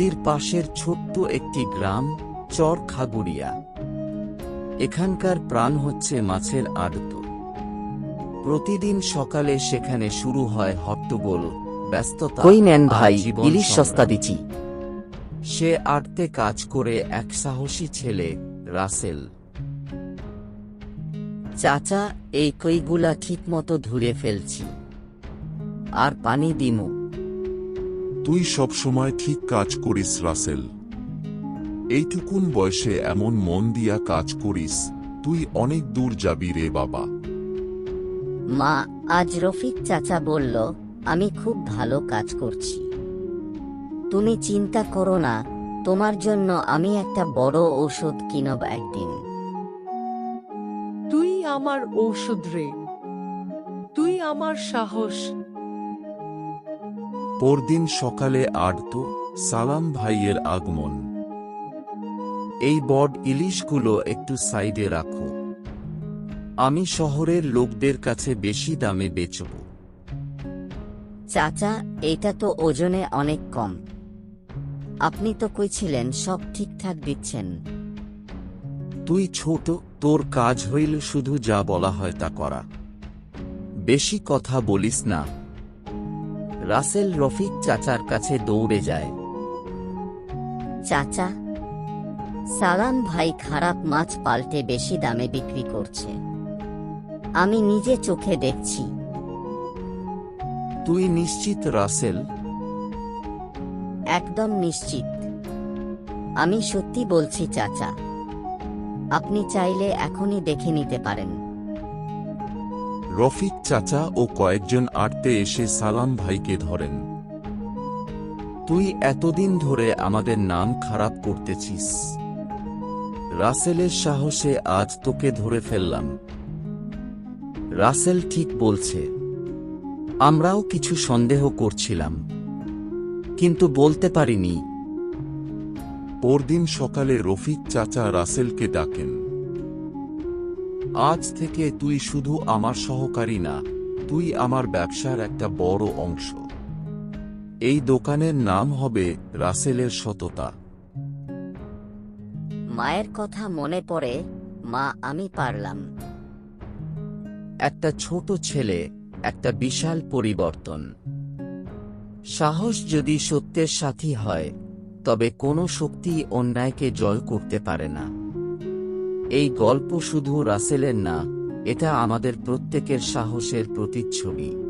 নদীর পাশের ছোট্ট একটি গ্রাম চর খাগুড়িয়া এখানকার প্রাণ হচ্ছে মাছের আড়ত প্রতিদিন সকালে সেখানে শুরু হয় হট্টগোল ব্যস্ততা কই নেন ভাই ইলিশ সস্তা দিচ্ছি। সে আড়তে কাজ করে এক সাহসী ছেলে রাসেল। চাচা এই কইগুলা ঠিক মতো ধুয়ে ফেলছি। আর পানি দিমু। তুই সবসময় ঠিক কাজ করিস রাসেল। এইটুকুন বয়সে এমন মন দিয়া কাজ করিস তুই অনেক দূর যাবি রে বাবা। মা আজ রফিক চাচা বলল আমি খুব ভালো কাজ করছি। তুমি চিন্তা করো না তোমার জন্য আমি একটা বড় ঔষধ কিনব একদিন। তুই আমার ঔষধ রে। তুই আমার সাহস পরদিন সকালে আড়ত সালাম ভাইয়ের আগমন। এই বড ইলিশগুলো একটু সাইডে রাখো। আমি শহরের লোকদের কাছে বেশি দামে বেচব। চাচা এটা তো ওজনে অনেক কম। আপনি তো কইছিলেন সব ঠিকঠাক দিচ্ছেন। তুই ছোট তোর কাজ হইল শুধু যা বলা হয় তা করা। বেশি কথা বলিস না। রাসেল রফিক চাচার কাছে দৌড়ে যায়। চাচা সালাম ভাই খারাপ মাছ পাল্টে বেশি দামে বিক্রি করছে। আমি নিজে চোখে দেখছি। তুই নিশ্চিত রাসেল? একদম নিশ্চিত। আমি সত্যি বলছি চাচা আপনি চাইলে এখনই দেখে নিতে পারেন। রফিক চাচা ও কয়েকজন আড়তে এসে সালাম ভাইকে ধরেন। তুই এতদিন ধরে আমাদের নাম খারাপ করতেছিস। রাসেলের সাহসে আজ তোকে ধরে ফেললাম। রাসেল ঠিক বলছে, আমরাও কিছু সন্দেহ করছিলাম, কিন্তু বলতে পারিনি। পরদিন সকালে রফিক চাচা রাসেলকে ডাকেন। আজ থেকে তুই শুধু আমার সহকারী না তুই আমার ব্যবসার একটা বড় অংশ। এই দোকানের নাম হবে রাসেলের সততা। মায়ের কথা মনে পড়ে মা আমি পারলাম। একটা ছোট ছেলে একটা বিশাল পরিবর্তন। সাহস যদি সত্যের সাথী হয় তবে কোনো শক্তি অন্যায়কে জয় করতে পারে না। এই গল্প শুধু রাসেলের না এটা আমাদের প্রত্যেকের সাহসের প্রতিচ্ছবি।